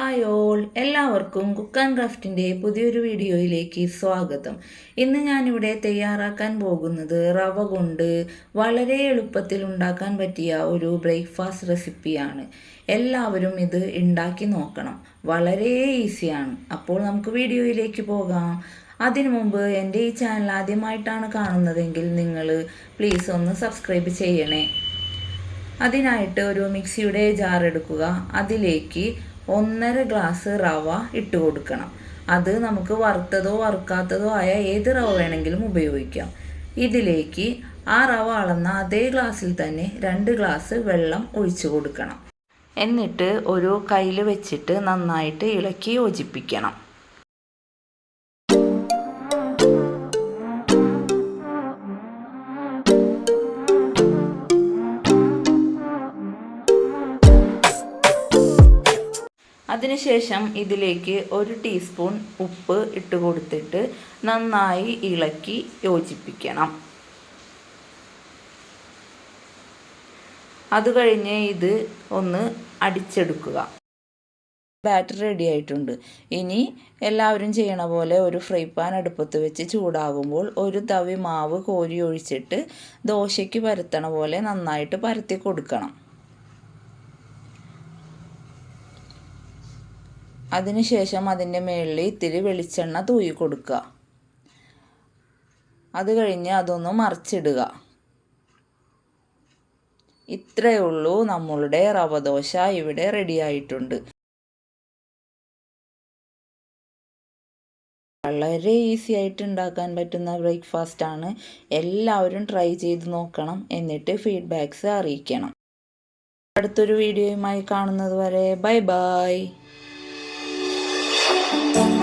Hi all എല്ലാവർക്കും cook and ക്രാഫ്റ്റിന്റെ പുതിയൊരു വീഡിയോയിലേക്ക് സ്വാഗതം. ഇന്ന് ഞാനിവിടെ തയ്യാറാക്കാൻ പോകുന്നത് റവ കൊണ്ട് വളരെ എളുപ്പത്തിൽ ഉണ്ടാക്കാൻ പറ്റിയ ഒരു ബ്രേക്ക്ഫാസ്റ്റ് റെസിപ്പിയാണ്. എല്ലാവരും ഇത് ഉണ്ടാക്കി നോക്കണം. വളരെ ഈസിയാണ്. അപ്പോൾ നമുക്ക് വീഡിയോയിലേക്ക് പോകാം. അതിനു മുമ്പ് എന്റെ ഈ ചാനൽ ആദ്യമായിട്ടാണ് കാണുന്നതെങ്കിൽ നിങ്ങൾ പ്ലീസ് ഒന്ന് സബ്സ്ക്രൈബ് ചെയ്യണേ. അതിനായിട്ട് ഒരു മിക്സിയുടെ ജാർ എടുക്കുക. അതിലേക്ക് ഒന്നര ഗ്ലാസ് റവ ഇട്ട് കൊടുക്കണം. അത് നമുക്ക് വറുത്തതോ വറുക്കാത്തതോ ആയ ഏത് റവ വേണമെങ്കിലും ഉപയോഗിക്കാം. ഇതിലേക്ക് ആ റവ അളന്ന അതേ ഗ്ലാസ്സിൽ തന്നെ രണ്ട് ഗ്ലാസ് വെള്ളം ഒഴിച്ചു കൊടുക്കണം. എന്നിട്ട് ഒരു കയ്യിൽ വെച്ചിട്ട് നന്നായിട്ട് ഇളക്കി യോജിപ്പിക്കണം. അതിനുശേഷം ഇതിലേക്ക് ഒരു ടീസ്പൂൺ ഉപ്പ് ഇട്ട് കൊടുത്തിട്ട് നന്നായി ഇളക്കി യോജിപ്പിക്കണം. അത് കഴിഞ്ഞ് ഇത് ഒന്ന് അടിച്ചെടുക്കുക. ബാറ്റർ റെഡി ആയിട്ടുണ്ട്. ഇനി എല്ലാവരും ചെയ്യണ പോലെ ഒരു ഫ്രൈ പാൻ അടുപ്പത്ത് വെച്ച് ചൂടാകുമ്പോൾ ഒരു തവി മാവ് കോരി ഒഴിച്ചിട്ട് ദോശയ്ക്ക് പരത്തണ പോലെ നന്നായിട്ട് പരത്തി കൊടുക്കണം. അതിനുശേഷം അതിന്റെ മുകളിൽ ഇത്തിരി വെളിച്ചെണ്ണ തൂയി കൊടുക്കുക. അത് കഴിഞ്ഞ് അതൊന്ന് മറിച്ചിടുക. ഇത്രയേ ഉള്ളൂ നമ്മളുടെ റവ ദോശ ഇവിടെ റെഡി ആയിട്ടുണ്ട്. വളരെ ഈസി ആയിട്ട് ഉണ്ടാക്കാൻ പറ്റുന്ന ബ്രേക്ക്ഫാസ്റ്റ് ആണ്. എല്ലാവരും ട്രൈ ചെയ്ത് നോക്കണം. എന്നിട്ട് ഫീഡ്ബാക്ക്സ് അറിയിക്കണം. അടുത്തൊരു വീഡിയോയുമായി കാണുന്നത് വരെ ബൈ ബൈ Música